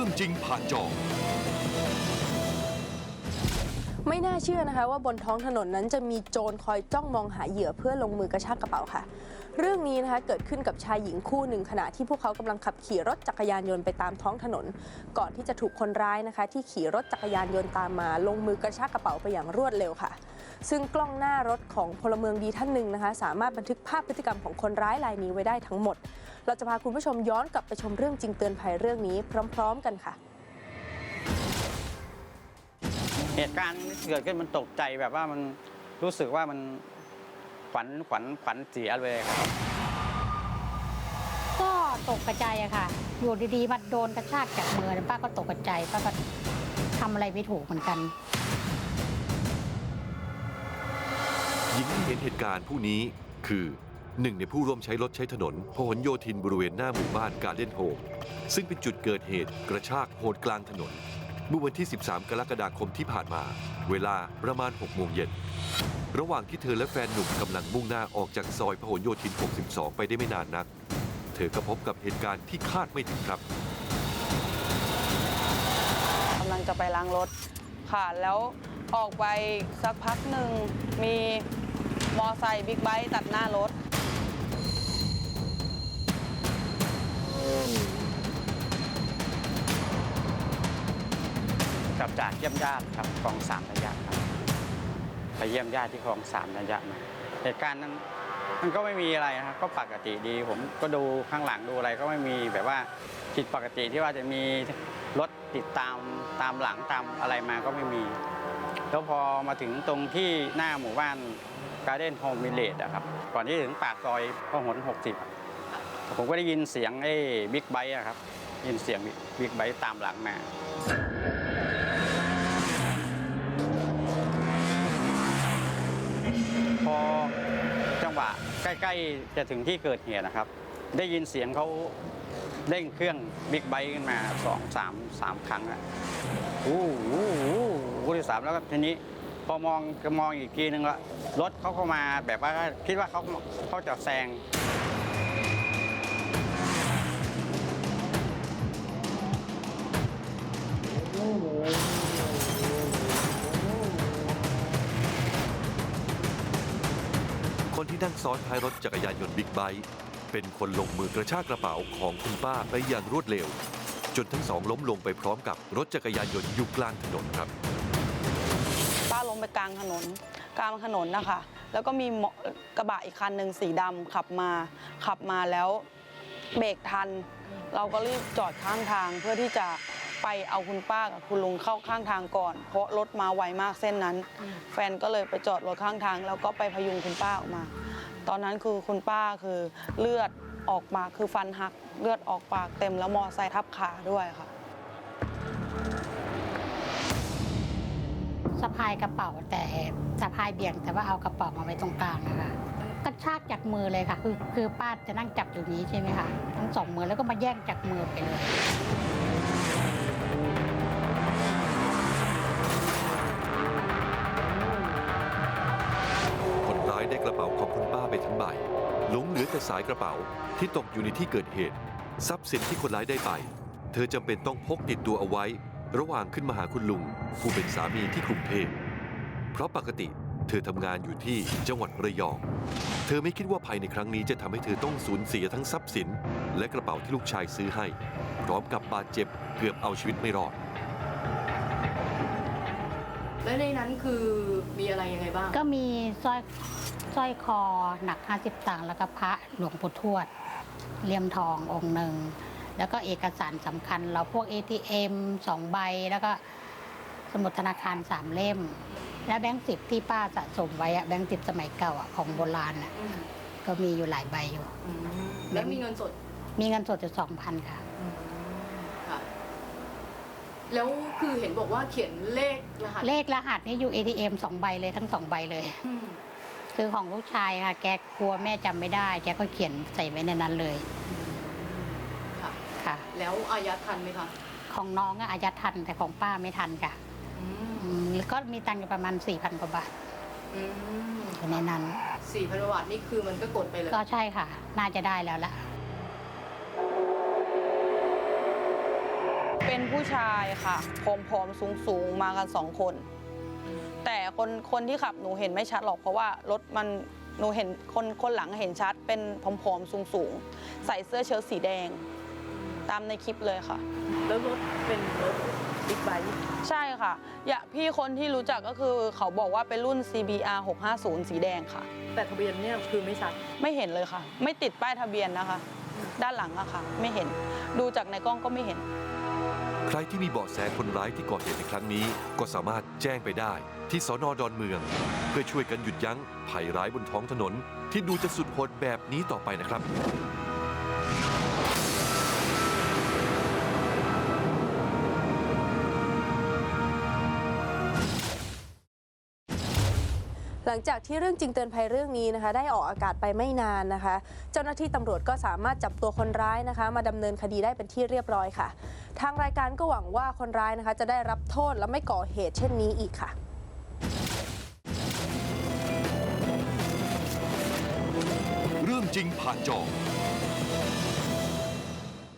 รื่องจริงผ่านจอ ไม่น่าเชื่อนะคะว่าบนท้องถนนนั้นจะมีโจรคอยจ้องมองหาเหยื่อเพื่อลงมือกระชากกระเป๋าค่ะ เรื่องนี้นะคะเกิดขึ้นกับชายหญิงคู่หนึ่งขณะที่พวกเขากำลังขับขี่รถจักรยานยนต์ไปตามท้องถนน ก่อนที่จะถูกคนร้ายนะคะ ที่ขี่รถจักรยานยนต์ตามมาลงมือกระชากกระเป๋าไปอย่างรวดเร็วค่ะ ซึ่งกล้องหน้ารถของพลเมืองดีท่านหนึ่งนะคะ สามารถบันทึกภาพพฤติกรรมของคนร้ายรายนี้ไว้ได้ทั้งหมด เราจะพาคุณผู้ชมย้อนกลับไปชมเรื่องจริงเตือนภัยเรื่องนี้พร้อม ๆ กันค่ะ เหตุการณ์ที่เกิดขึ้นมันตกใจแบบว่ามันรู้สึกว่ามันขวัญขวัญขวัญเสียเลยครับก็ตกกระจายอะค่ะ อยู่ดีๆมาโดนกระชากจากมือป้าก็ตกกระจายป้าก็ทำอะไรไม่ถูกเหมือนกัน ญิงที่เห็นเหตุการณ์ผู้นี้คือหนึ่งในผู้ร่วมใช้รถใช้ถนนพหลโยธินบริเวณหน้าหมู่บ้านการเล่นโฮมซึ่งเป็นจุดเกิดเหตุกระชากโหดกลางถนน เมื่อวันที่ 13 กรกฎาคมที่ผ่านมา เวลาประมาณ 6 โมงเย็น ระหว่างที่เธอและแฟนหนุ่มกำลังมุ่งหน้าออกจากซอยพหลโยธิน 62 ไปได้ไม่นานนัก เธอก็พบกับเหตุการณ์ที่คาดไม่ถึงครับกำลังจะไปล้างรถค่ะแล้วออกไปสักพักหนึ่งมี มอไซค์บิ๊กไบค์ตัดหน้ารถ กลับจากเยี่ยมญาติครับคลองสามระยะครับ ไปเยี่ยมญาติที่คลองสามระยะมาเหตุการณ์นั้นมันก็ไม่มีอะไรนะครับก็ปกติดี ผมก็ดูข้างหลังดูอะไรก็ไม่มีแบบว่าผิดปกติที่ว่าจะมีรถติดตามตามหลังตามอะไรมาก็ไม่มี แล้วพอมาถึงตรงที่หน้าหมู่บ้าน การ์เด้นโฮมวิลเลจอะครับ ก่อนที่ถึงปากซอยพหล60 ผมก็ได้ยินเสียงไอ้บิ๊กไบค์อะครับ ยินเสียงบิ๊กไบค์ตามหลังมาพอจังหวะใกล้ ๆ จะถึงที่เกิดเหตุนะครับ ได้ยินเสียงเขาเร่งเครื่องบิ๊กไบค์ขึ้นมาสองสามสามครั้งอะอู้หูอู้หูที่สามแล้วก็ทีนี้ พอมองก็มองอีกทีนึงละรถเขาเข้ามาแบบว่าคิดว่าเขาเขาจะแซงคนที่นั่งซ้อนท้ายรถจักรยานยนต์บิ๊กไบค์เป็นคนลงมือกระชากกระเป๋าของคุณป้าไปอย่างรวดเร็ว จนทั้งสองล้มลงไปพร้อมกับรถจักรยานยนต์อยู่กลางถนนครับ ไปกลางถนน กลางถนนนะคะ แล้วก็มีกระบะอีกคันหนึ่งสีดำขับมาขับมาแล้วเบรกทัน เราก็รีบจอดข้างทางเพื่อที่จะไปเอาคุณป้ากับคุณลุงเข้าข้างทางก่อน เพราะรถมาไวมากเส้นนั้น แฟนก็เลยไปจอดรถข้างทาง แล้วก็ไปพยุงคุณป้าออกมา ตอนนั้นคือคุณป้าคือเลือดออกมาคือฟันหักเลือดออกปากเต็มแล้วมอไซค์ทับขาด้วยค่ะายกระเป๋าแต่สะพายเบี่ยง แต่ว่าเอากระเป๋ามาไว้ตรงกลางนะคะกระชากจากมือเลยค่ะ คือคือป้าจะนั่งจับอยู่นี้ใช่ไหมคะทั้งสองมือแล้วก็มาแย่งจากมือไปเลยคนร้ายได้กระเป๋าของคุณป้าไปทั้งใบหลงเหลือแต่สายกระเป๋าที่ตกอยู่ในที่เกิดเหตุ ทรัพย์สินที่คนร้ายได้ไป เธอจำเป็นต้องพกติดตัวเอาไว้ ระหว่างขึ้นมาหาคุณลุงผู้เป็นสามีที่กรุงเทพเพราะปกติเธอทำงานอยู่ที่จังหวัดระยอง เธอไม่คิดว่าภัยในครั้งนี้จะทำให้เธอต้องสูญเสียทั้งทรัพย์สิน และกระเป๋าที่ลูกชายซื้อให้ พร้อมกับบาดเจ็บเกือบเอาชีวิตไม่รอด และในนั้นคือมีอะไรยังไงบ้าง ก็มีสร้อยสร้อยคอหนัก 50 ตังค์แล้วก็พระหลวงปู่ทวดเลี่ยมทององค์หนึ่ง แล้วก็เอกสารสำคัญ เราพวก ATM สองใบ แล้วก็สมุดธนาคารสามเล่ม แล้วแบงค์สิบที่ป้าสะสมไว้อะแบงค์สิบสมัยเก่าอะของโบราณอะอืมก็มีอยู่หลายใบอยู่ อืมแล้วมีเงินสดมีเงินสดอยู่สองพันค่ะอืมค่ะแล้วคือเห็นบอกว่าเขียนเลขรหัสเลขรหัสนี่อยู่ ATM สองใบเลยทั้งสองใบเลย อืมคือของลูกชายค่ะ แกกลัวแม่จำไม่ได้ แกก็เขียนใส่ไว้ในนั้นเลยค่ะ ค่ะ แล้วอายัดทันไหมคะของน้องอะอายัดทันแต่ของป้าไม่ทันค่ะอืมอืมแล้วก็มีตังค์อยู่ประมาณ4ี่พันกว่าบาทอืมอยู่ในนั้น สี่พันบาทนี่คือมันก็กดไปเลยก็ใช่ค่ะ น่าจะได้แล้วละเป็นผู้ชายค่ะผอมๆ สูงๆ มากันสองคน แต่คนคนที่ขับหนูเห็นไม่ชัดหรอกเพราะว่ารถมันหนูเห็นคนคนหลังเห็นชัด เป็นผอมๆ สูงๆ ใส่เสื้อเชิ้ตสีแดง ตามในคลิปเลยค่ะ แล้วรถเป็นรถบิ๊กไบค์ใช่ค่ะอย่าพี่คนที่รู้จักก็คือเขาบอกว่าเป็นรุ่น CBR 650 สีแดงค่ะ แต่ทะเบียนเนี่ยคือไม่ชัดไม่เห็นเลยค่ะ ไม่ติดป้ายทะเบียนนะคะ ด้านหลังอะค่ะ ไม่เห็นดูจากในกล้องก็ไม่เห็น ใครที่มีเบาะแสคนร้ายที่ก่อเหตุในครั้งนี้ ก็สามารถแจ้งไปได้ที่สอนอดอนเมือง เพื่อช่วยกันหยุดยั้งภัยร้ายบนท้องถนน ที่ดูจะสุดโหดแบบนี้ต่อไปนะครับ หลังจากที่เรื่องจริงเตือนภัยเรื่องนี้นะคะ ได้ออกอากาศไปไม่นานนะคะ เจ้าหน้าที่ตำรวจก็สามารถจับตัวคนร้ายนะคะ มาดำเนินคดีได้เป็นที่เรียบร้อยค่ะ ทางรายการก็หวังว่าคนร้ายนะคะ จะได้รับโทษและไม่ก่อเหตุเช่นนี้อีกค่ะเรื่องจริงผ่านจอ